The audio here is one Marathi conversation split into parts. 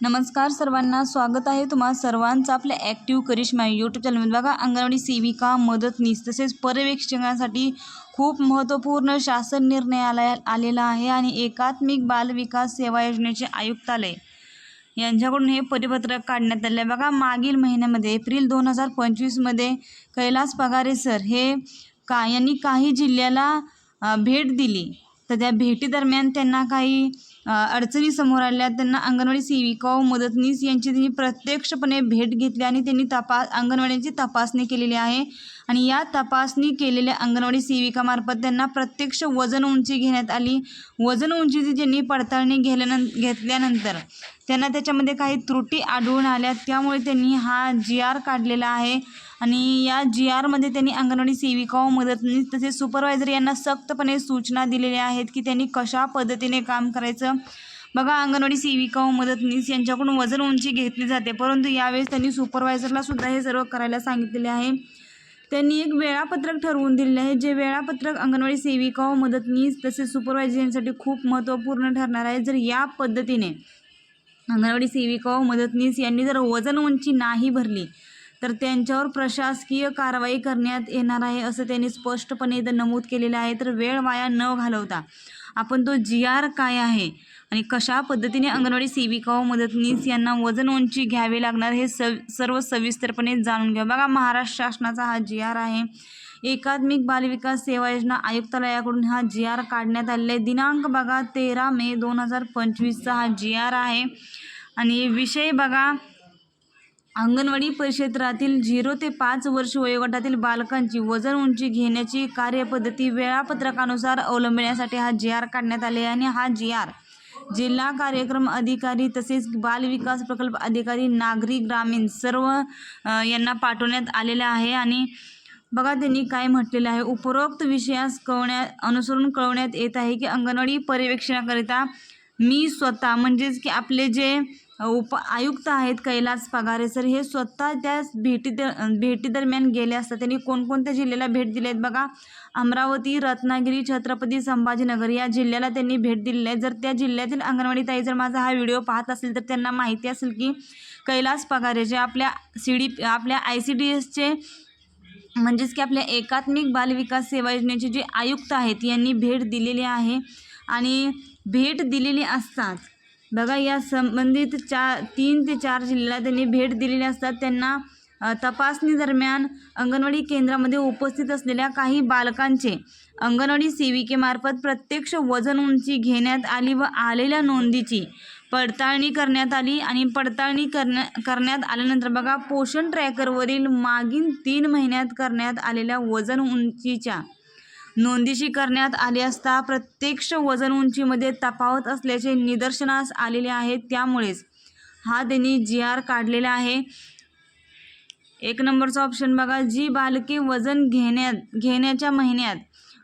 नमस्कार सर्वांना स्वागत आहे तुम्हा सर्वांचं आपल्या ॲक्टिव्ह करिश्मा यूट्यूब चॅनलमध्ये बघा अंगणवाडी सेविका मदतनीस तसेच पर्यवेक्षकांसाठी खूप महत्त्वपूर्ण शासन निर्णय आला आलेला आहे आणि एकात्मिक बालविकास सेवा योजनेचे आयुक्तालय यांच्याकडून हे परिपत्रक काढण्यात आले. आहे बघा मागील महिन्यामध्ये एप्रिल दोन हजार पंचवीसमध्ये कैलास पगारे सर हे का यांनी काही जिल्ह्याला भेट दिली. तर त्या भेटीदरम्यान त्यांना काही अडचणी समोर आल्या. त्यांना अंगणवाडी सेविका व मदतनीस यांची त्यांनी प्रत्यक्षपणे भेट घेतली आणि त्यांनी तपास अंगणवाड्यांची तपासणी केलेली आहे. आणि या तपासणी केलेल्या अंगणवाडी सेविकामार्फत त्यांना प्रत्यक्ष वजन उंची घेण्यात आली. वजन उंचीची त्यांनी पडताळणी घेल्यानं घेतल्यानंतर त्यांना त्याच्यामध्ये काही त्रुटी आढळून आल्या. त्यामुळे त्यांनी हा जी आर काढलेला आहे. आणि या जी आरमध्ये त्यांनी अंगणवाडी सेविका व मदतनीस तसेच सुपरवायझर यांना सक्तपणे सूचना दिलेल्या आहेत की त्यांनी कशा पद्धतीने काम करायचं. बघा अंगणवाडी सेविका व मदतनीस यांच्याकडून वजन उंची घेतली जाते परंतु यावेळेस त्यांनी सुपरवायझरला सुद्धा हे सर्व करायला सांगितलेले आहे. त्यांनी एक वेळापत्रक ठरवून दिलेले आहे जे वेळापत्रक अंगणवाडी सेविका व मदतनीस तसेच सुपरवायझर यांसाठी खूप महत्त्वपूर्ण ठरणार आहे. जर या पद्धतीने अंगणवाडी सेविका व मदतनीस यांनी जर वजन उंची नाही भरली तर त्यांच्यावर प्रशासकीय कारवाई करण्यात येणार आहे असं त्यांनी स्पष्टपणे इथं नमूद केलेलं आहे. तर वेळ वाया न घालवता आपण तो जी आर काय आहे आणि कशा पद्धतीने अंगणवाडी सेविका व मदतनीस यांना वजन उंची घ्यावी लागणार हे सव सर्व सविस्तरपणे जाणून घ्या. बघा महाराष्ट्र शासनाचा हा जी आर आहे. एकात्मिक बालविकास सेवा योजना आयुक्तालयाकडून हा जी आर काढण्यात आलेला आहे. दिनांक बघा तेरा मे दोन हजार पंचवीसचा हा जी आर आहे. आणि विषय बघा अंगणवाडी परिक्षेत्रातील झिरो ते पाच वर्ष वयोगटातील बालकांची वजन उंची घेण्याची कार्यपद्धती वेळापत्रकानुसार अवलंबण्यासाठी हा जी आर काढण्यात आले आहे आणि हा जी आर जिल्हा कार्यक्रम अधिकारी तसेच बालविकास प्रकल्प अधिकारी नागरी ग्रामीण सर्व यांना पाठवण्यात आलेला आहे आणि बघा त्यांनी काय म्हटलेलं आहे. उपरोक्त विषयास कळण्या अनुसरून कळवण्यात येत आहे की अंगणवाडी पर्यवेक्षणाकरिता मी स्वतः म्हणजेच की आपले जे उप आयुक्त आहेत कैलास पगारे सर हे स्वतः त्या भेटी भेटीदरम्यान गेले असतात. त्यांनी कोणकोणत्या जिल्ह्याला भेट दिली आहेत बघा? अमरावती रत्नागिरी छत्रपती संभाजीनगर या जिल्ह्याला त्यांनी भेट दिलेली आहे. जर त्या जिल्ह्यातील अंगणवाडी ताई जर माझा हा व्हिडिओ पाहत असेल तर त्यांना माहिती असेल की कैलास पगारे जे आपल्या सी डी आपल्या आय सी डी एसचे म्हणजेच की आपल्या एकात्मिक बालविकास सेवा योजनेचे जे आयुक्त आहेत यांनी भेट दिलेली आहे. आणि भेट दिलेली असतात. बघा या संबंधित चार तीन ते चार जिल्ह्याला त्यांनी भेट दिलेली असतात. त्यांना तपासणी दरम्यान अंगणवाडी केंद्रामध्ये उपस्थित असलेल्या काही बालकांचे अंगणवाडी सेविकेमार्फत प्रत्यक्ष वजन उंची घेण्यात आली व आलेल्या नोंदीची पडताळणी करण्यात आली आणि पडताळणी करण्या करण्यात आल्यानंतर बघा पोषण ट्रॅकरवरील मागील तीन महिन्यात करण्यात आलेल्या वजन उंचीच्या नोंदीशी करण्यात आली असता प्रत्यक्ष वजन उंचीमध्ये तफावत असल्याचे निदर्शनास आलेले आहे. त्यामुळेच हा त्यांनी जी आर काढलेला आहे. एक नंबरचा ऑप्शन बघा. जी बालके वजन घेण्यात घेण्याच्या महिन्यात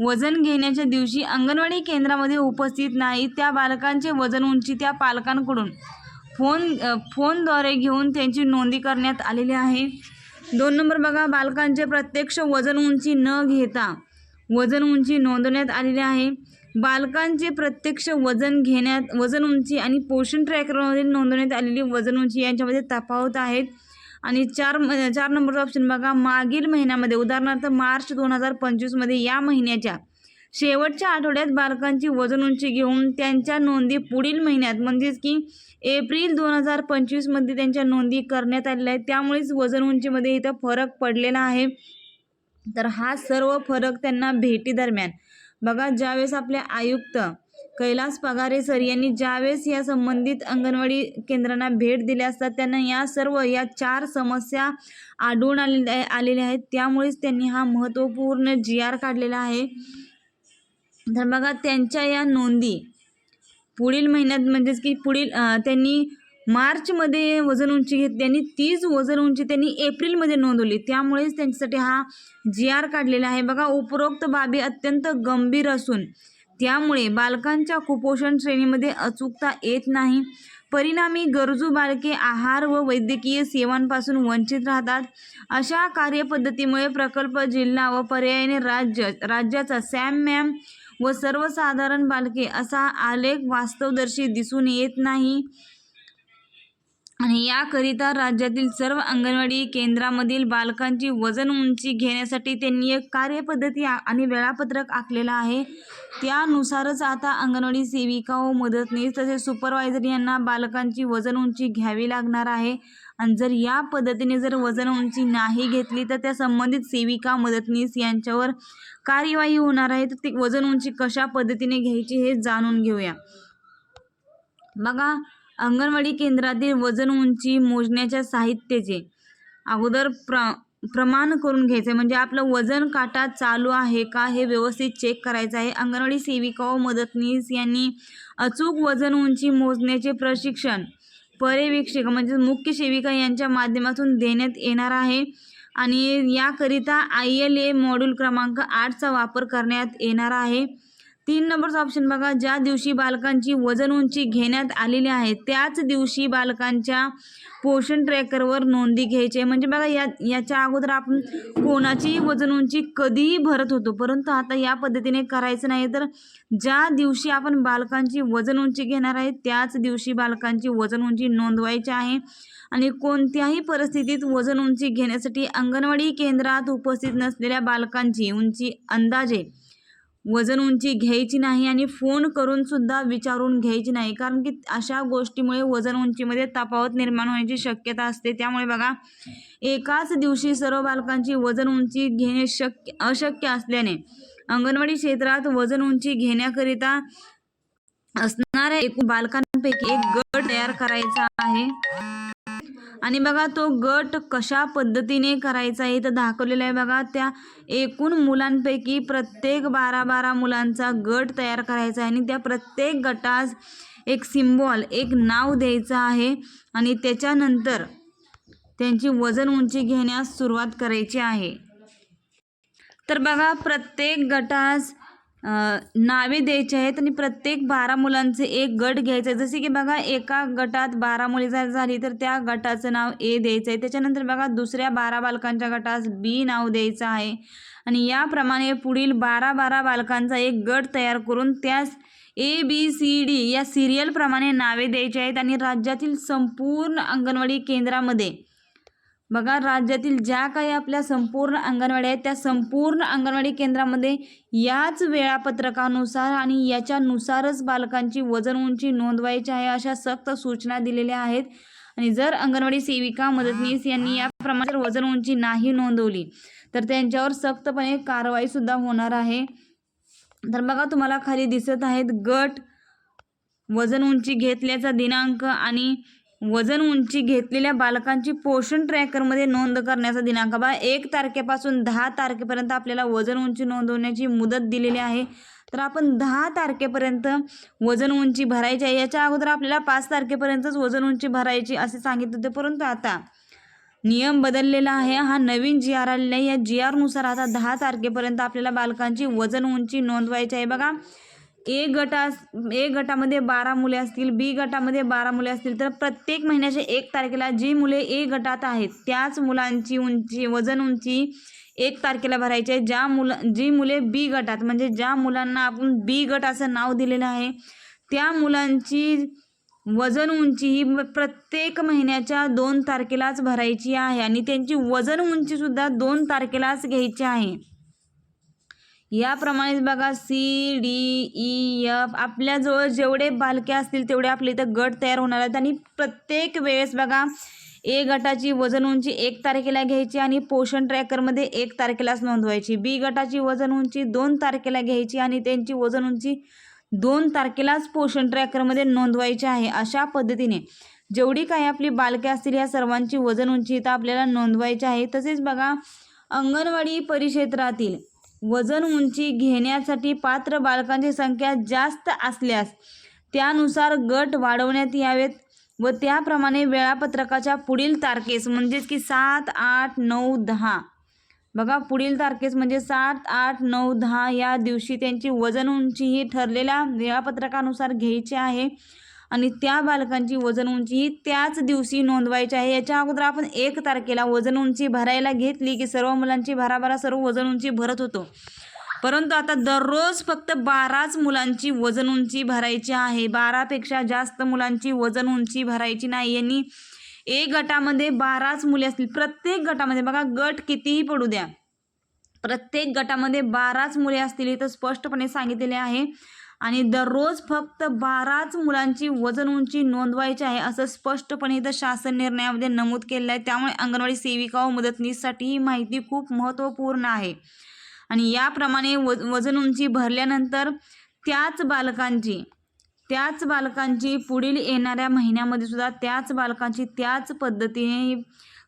वजन घेण्याच्या दिवशी अंगणवाडी केंद्रामध्ये उपस्थित नाही त्या बालकांचे वजन उंची त्या पालकांकडून फोन फोनद्वारे घेऊन त्यांची नोंदी करण्यात आलेली आहे. दोन नंबर बघा. बालकांचे प्रत्यक्ष वजन उंची न घेता वजन उंची नोंदवण्यात आलेली आहे. बालकांचे प्रत्यक्ष वजन घेण्यात वजन उंची आणि पोषण ट्रॅकरमध्ये नोंदवण्यात आलेली वजन उंची यांच्यामध्ये तफावत आहेत. आणि चार म- चार नंबरचा ऑप्शन बघा. मागील महिन्यामध्ये उदाहरणार्थ मार्च दोन हजार पंचवीसमध्ये या महिन्याच्या शेवटच्या आठवड्यात बालकांची वजन उंची घेऊन त्यांच्या नोंदी पुढील महिन्यात म्हणजेच की एप्रिल दोन हजार पंचवीसमध्ये त्यांच्या नोंदी करण्यात आलेल्या आहेत. त्यामुळेच वजन उंचीमध्ये इथं फरक पडलेला आहे. तर हा सर्व फरक त्यांना भेटीदरम्यान बघा ज्यावेळेस आपले आयुक्त कैलास पगारे सर यांनी ज्यावेळेस या संबंधित अंगणवाडी केंद्रांना भेट दिल्या असतात त्यांना या सर्व या चार समस्या आढळून आलेल्या आलेल्या आहेत. त्यामुळेच त्यांनी हा महत्त्वपूर्ण जी आर काढलेला आहे. तर बघा त्यांच्या या नोंदी पुढील महिन्यात म्हणजेच की पुढील त्यांनी मार्चमध्ये वजन उंची घेतली आणि तीच वजन उंची त्यांनी एप्रिलमध्ये नोंदवली. त्यामुळेच त्यांच्यासाठी हा जी आर काढलेला आहे. बघा उपरोक्त बाबी अत्यंत गंभीर असून त्यामुळे बालकांच्या कुपोषण श्रेणीमध्ये अचूकता येत नाही. परिणामी गरजू बालके आहार व वैद्यकीय सेवांपासून वंचित राहतात. अशा कार्यपद्धतीमुळे प्रकल्प जिल्हा व पर्यायाने राज्य राज्याचा सॅम मॅम व सर्वसाधारण बालके असा आलेख वास्तवदर्शी दिसून येत नाही. आणि याकरिता राज्यातील सर्व अंगणवाडी केंद्रामधील बालकांची वजन उंची घेण्यासाठी त्यांनी एक कार्यपद्धती आणि वेळापत्रक आखलेलं आहे. त्यानुसारच आता अंगणवाडी सेविका व मदतनीस तसेच सुपरवायझर यांना बालकांची वजन उंची घ्यावी लागणार आहे. आणि जर या पद्धतीने जर वजन उंची नाही घेतली तर त्या संबंधित सेविका मदतनीस यांच्यावर कार्यवाही होणार आहे. तर ती वजन उंची कशा पद्धतीने घ्यायची हे जाणून घेऊया. बघा अंगणवाडी केंद्रातील वजन उंची मोजण्याच्या साहित्याचे अगोदर प्र प्रमाण करून घ्यायचं. आहे म्हणजे आपलं वजन काटा चालू आहे का हे व्यवस्थित चेक करायचं आहे. अंगणवाडी सेविका व मदतनीस यांनी अचूक वजन उंची मोजण्याचे प्रशिक्षण पर्यवेक्षिका म्हणजे मुख्य सेविका यांच्या माध्यमातून देण्यात येणार आहे आणि याकरिता आय एल ए मॉड्यूल क्रमांक आठचा वापर करण्यात येणार आहे. तीन नंबरचा ऑप्शन बघा. ज्या दिवशी बालकांची वजन उंची घेण्यात आलेली आहे त्याच दिवशी बालकांच्या पोषण ट्रॅकरवर नोंदी घ्यायची आहे. म्हणजे बघा या याच्या अगोदर आपण कोणाची वजन उंची कधीही भरत होतो परंतु आता या पद्धतीने करायचं नाही. तर ज्या दिवशी आपण बालकांची वजन उंची घेणार आहे त्याच दिवशी बालकांची वजन उंची नोंदवायची आहे. आणि कोणत्याही परिस्थितीत वजन उंची घेण्यासाठी अंगणवाडी केंद्रात उपस्थित नसलेल्या बालकांची उंची अंदाजे वजन उंची घ्यायची नाही आणि फोन करून सुद्धा विचारून घ्यायची नाही. कारण की अशा गोष्टीमुळे वजन उंचीमध्ये तफावत निर्माण होण्याची शक्यता असते. त्यामुळे बघा एकाच दिवशी सर्व बालकांची वजन उंची घेणे शक्य अशक्य असल्याने अंगणवाडी क्षेत्रात वजन उंची घेण्याकरिता असणाऱ्या एकूण बालकांपैकी एक गट तयार करायचा आहे. आणि बघा तो गट कशा पद्धतीने करायचा आहे इथं दाखवलेलं आहे. बघा त्या एकूण मुलांपैकी प्रत्येक बारा बारा मुलांचा गट तयार करायचा आहे. आणि त्या प्रत्येक गटास एक सिम्बॉल एक नाव द्यायचं आहे. आणि त्याच्यानंतर त्यांची वजन उंची घेण्यास सुरुवात करायची आहे. तर बघा प्रत्येक गटास नावे द्यायची आहेत आणि प्रत्येक बारा मुलांचे एक गट घ्यायचं आहे. जसे की बघा एका गटात बारा मुली जर झाली तर त्या गटाचं नाव ए द्यायचं आहे. त्याच्यानंतर बघा दुसऱ्या बारा बालकांच्या गटास बी नाव द्यायचं आहे. आणि याप्रमाणे पुढील बारा बारा बालकांचा एक गट तयार करून त्यास ए बी सी डी या सिरियलप्रमाणे नावे द्यायची आहेत. आणि राज्यातील संपूर्ण अंगणवाडी केंद्रामध्ये बघा राज्यातील ज्या काही आपल्या संपूर्ण अंगणवाडी आहेत त्या संपूर्ण अंगणवाडी केंद्रामध्ये याच वेळापत्रकानुसार आणि याच्यानुसारच बालकांची वजन उंची नोंदवायची आहे अशा सक्त सूचना दिलेल्या आहेत. आणि जर अंगणवाडी सेविका मदतनीस यांनी याप्रमाणे जर वजन उंची नाही नोंदवली तर त्यांच्यावर सक्तपणे कारवाई सुद्धा होणार आहे. तर बघा तुम्हाला खाली दिसत आहेत गट वजन उंची घेतल्याचा दिनांक आणि वजन उंची घेतलेल्या बालकांची पोषण ट्रॅकरमध्ये नोंद करण्याचा दिनांक बा एक तारखेपासून दहा तारखेपर्यंत आपल्याला वजन उंची नोंदवण्याची मुदत दिलेली आहे. तर आपण दहा तारखेपर्यंत वजन उंची भरायची आहे. याच्या अगोदर आपल्याला पाच तारखेपर्यंतच वजन उंची भरायची असे सांगितले होते. परंतु आता नियम बदललेला आहे. हा नवीन जी आर आलेला आहे. या जी आरनुसार आता दहा तारखेपर्यंत आपल्याला बालकांची वजन उंची नोंदवायची आहे. बघा ए गटा ए गटामध्ये बारा मुले असतील बी गटामध्ये बारा मुले असतील तर प्रत्येक महिन्याच्या एक तारखेला जी मुले ए गटात आहेत त्याच मुलांची उंची वजन उंची एक तारखेला भरायची आहे. ज्या मुलं जी मुले बी गटात म्हणजे ज्या मुलांना आपण बी गट असं नाव दिलेलं आहे त्या मुलांची वजन उंची ही प्रत्येक महिन्याच्या दोन तारखेलाच भरायची आहे आणि त्यांची वजन उंचीसुद्धा दोन तारखेलाच घ्यायची आहे. याप्रमाणेच बघा सी डी ई एफ आपल्याजवळ जेवढे बालके असतील तेवढे आपले इथं गट तयार होणार आहेत. आणि प्रत्येक वेळेस बघा ए गटाची वजन उंची एक तारखेला घ्यायची आणि पोषण ट्रॅकरमध्ये एक तारखेलाच नोंदवायची. बी गटाची वजन उंची दोन तारखेला घ्यायची आणि त्यांची वजन उंची दोन तारखेलाच पोषण ट्रॅकरमध्ये नोंदवायची आहे. अशा पद्धतीने जेवढी काही आपली बालके असतील या सर्वांची वजन उंची इथं आपल्याला नोंदवायची आहे. तसेच बघा अंगणवाडी परिक्षेत्रातील वजन उंची घेण्यासाठी पात्र बालकांची संख्या जास्त असल्यास त्यानुसार गट वाढवण्यात यावेत व त्याप्रमाणे वेळापत्रकाच्या पुढील तारखेस म्हणजेच की सात आठ नऊ दहा. बघा पुढील तारखेस म्हणजे सात आठ नऊ दहा या दिवशी त्यांची वजन उंची ही ठरलेल्या वेळापत्रकानुसार घ्यायची आहे. आणि त्या बालकांची वजन उंची ही त्याच दिवशी नोंदवायची आहे. याच्या अगोदर आपण एक तारखेला वजन उंची भरायला घेतली की सर्व मुलांची भराभरा सर्व वजन उंची भरत होतो. परंतु आता दररोज फक्त बाराच मुलांची वजन उंची भरायची आहे. बारापेक्षा जास्त मुलांची वजन उंची भरायची नाही. यांनी एक गटामध्ये बाराच मुले असतील. प्रत्येक गटामध्ये बघा गट कितीही पडू द्या प्रत्येक गटामध्ये बाराच मुले असतील इथं स्पष्टपणे सांगितलेले आहे. आणि दररोज फक्त बाराच मुलांची वजन उंची नोंदवायची आहे असं स्पष्टपणे इथं शासन निर्णयामध्ये नमूद केलेलं आहे. त्यामुळे अंगणवाडी सेविका व मदतनीससाठी ही माहिती खूप महत्त्वपूर्ण आहे. आणि याप्रमाणे वज वजन उंची भरल्यानंतर त्याच बालकांची त्याच बालकांची पुढील येणाऱ्या महिन्यामध्ये सुद्धा त्याच बालकांची त्याच पद्धतीने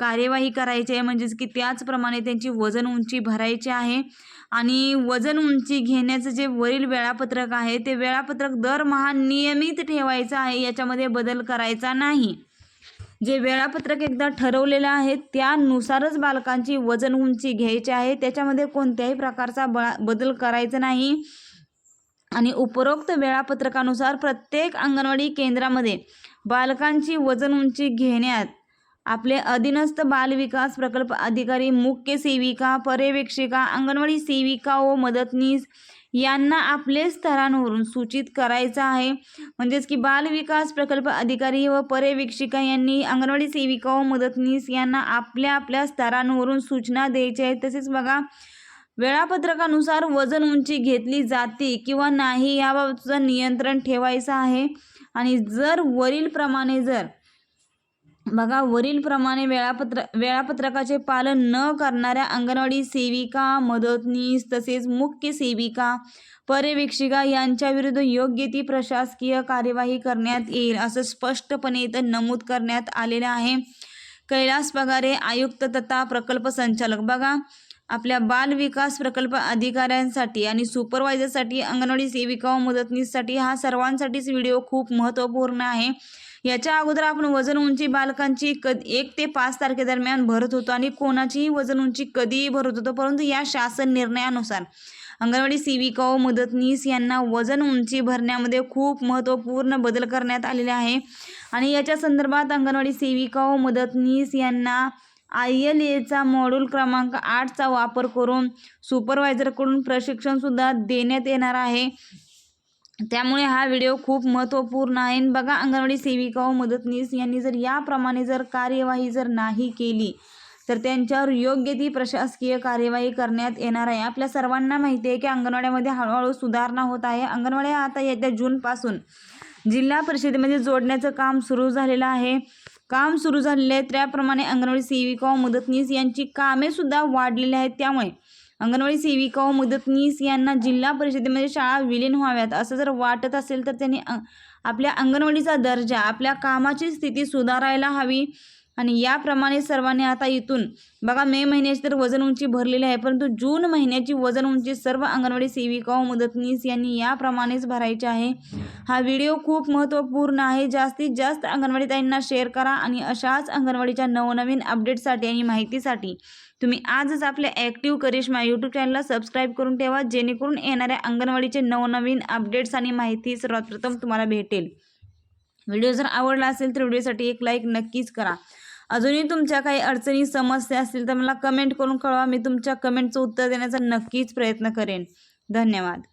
कार्यवाही करायची आहे. म्हणजेच की त्याचप्रमाणे त्यांची वजन उंची भरायची आहे. आणि वजन उंची घेण्याचं जे वरील वेळापत्रक आहे ते वेळापत्रक दरमहा नियमित ठेवायचं आहे. याच्यामध्ये बदल करायचा नाही. जे वेळापत्रक एकदा ठरवलेलं आहे त्यानुसारच बालकांची वजन उंची घ्यायची आहे. त्याच्यामध्ये कोणत्याही प्रकारचा बळा बदल करायचा नाही. आणि उपरोक्त वेळापत्रकानुसार प्रत्येक अंगणवाडी केंद्रामध्ये बालकांची वजन उंची घेण्यात आपले अधीनस्थ बालविकास प्रकल्प अधिकारी मुख्य सेविका पर्यवेक्षिका अंगणवाडी सेविका व मदतनीस यांना आपले स्तरांवरून सूचित करायचं आहे. म्हणजेच की बालविकास प्रकल्प अधिकारी व पर्यवेक्षिका यांनी अंगणवाडी सेविका व मदतनीस यांना आपल्या आपल्या स्तरांवरून सूचना द्यायच्या आहेत तसेच बघा वेळापत्रकानुसार वजन उंची घेतली जाते किंवा नाही याबाबतचं नियंत्रण ठेवायचं आहे. आणि जर वरीलप्रमाणे जर बघा वरीलप्रमाणे वेळापत्र वेळापत्रकाचे पालन न करणाऱ्या अंगणवाडी सेविका मदतनीस तसेच मुख्य सेविका पर्यवेक्षिका यांच्याविरुद्ध योग्य ती प्रशासकीय कार्यवाही करण्यात येईल असं स्पष्टपणे इथं नमूद करण्यात आलेलं आहे. कैलास पगारे आयुक्त तथा प्रकल्प संचालक. बघा आपल्या बाल विकास प्रकल्प अधिकाऱ्यांसाठी आणि सुपरवायझरसाठी अंगणवाडी सेविका व मदतनीससाठी हा सर्वांसाठीच व्हिडिओ खूप महत्त्वपूर्ण आहे. याच्या अगोदर आपण वजन उंची बालकांची क एक ते पाच तारखेदरम्यान भरत होतो आणि कोणाचीही वजन उंची कधीही भरत होतो परंतु या शासन निर्णयानुसार अंगणवाडी सेविका व मदतनीस यांना वजन उंची भरण्यामध्ये खूप महत्त्वपूर्ण बदल करण्यात आलेले आहे. आणि याच्या संदर्भात अंगणवाडी सेविका व मदतनीस यांना आय एल एचा मॉड्यूल क्रमांक आठचा वापर करून सुपरवायझरकडून प्रशिक्षणसुद्धा देण्यात येणार आहे. त्यामुळे हा व्हिडिओ खूप महत्त्वपूर्ण आहे. आणि बघा अंगणवाडी सेविका व मदतनीस यांनी जर याप्रमाणे जर कार्यवाही जर नाही केली तर त्यांच्यावर योग्य ती प्रशासकीय कार्यवाही करण्यात येणार आहे. आपल्या सर्वांना माहिती आहे की अंगणवाड्यामध्ये हळूहळू सुधारणा होत आहे. अंगणवाड्या आता येत्या जूनपासून जिल्हा परिषदेमध्ये जोडण्याचं काम सुरू झालेलं आहे. काम सुरू झालेले आहे त्याप्रमाणे अंगणवाडी सेविका व मदतनीस यांची कामेसुद्धा वाढलेली आहेत. त्यामुळे अंगणवाडी सेविका व मदतनीस यांना जिल्हा परिषदेमध्ये शाळा विलीन व्हाव्यात. असं जर वाटत असेल तर त्यांनी आपल्या अंगणवाडीचा दर्जा आपल्या कामाची स्थिती सुधारायला हवी. आणि याप्रमाणे सर्वांनी आता इथून बघा मे महिन्याची तर वजन उंची भरलेली आहे परंतु जून महिन्याची वजन उंची सर्व अंगणवाडी सेविका व मदतनीस यांनी याप्रमाणेच भरायची आहे. हा व्हिडिओ खूप महत्त्वपूर्ण आहे. जास्तीत जास्त अंगणवाडी ताईंना शेअर करा आणि अशाच अंगणवाडीच्या नवनवीन अपडेटसाठी आणि माहितीसाठी तुम्ही आजच आपल्या ॲक्टिव्ह करिश्मा यूट्यूब चॅनलला सबस्क्राईब करून ठेवा जेणेकरून येणाऱ्या अंगणवाडीचे नवनवीन अपडेट्स आणि माहिती सर्वात प्रथम तुम्हाला भेटेल. व्हिडिओ जर आवडला असेल तर व्हिडिओसाठी एक लाईक नक्कीच करा. अजूनही तुमच्या काही अडचणी समस्या असतील तर मला कमेंट करून कळवा. मी तुमच्या कमेंटचं उत्तर देण्याचा नक्कीच प्रयत्न करेन. धन्यवाद.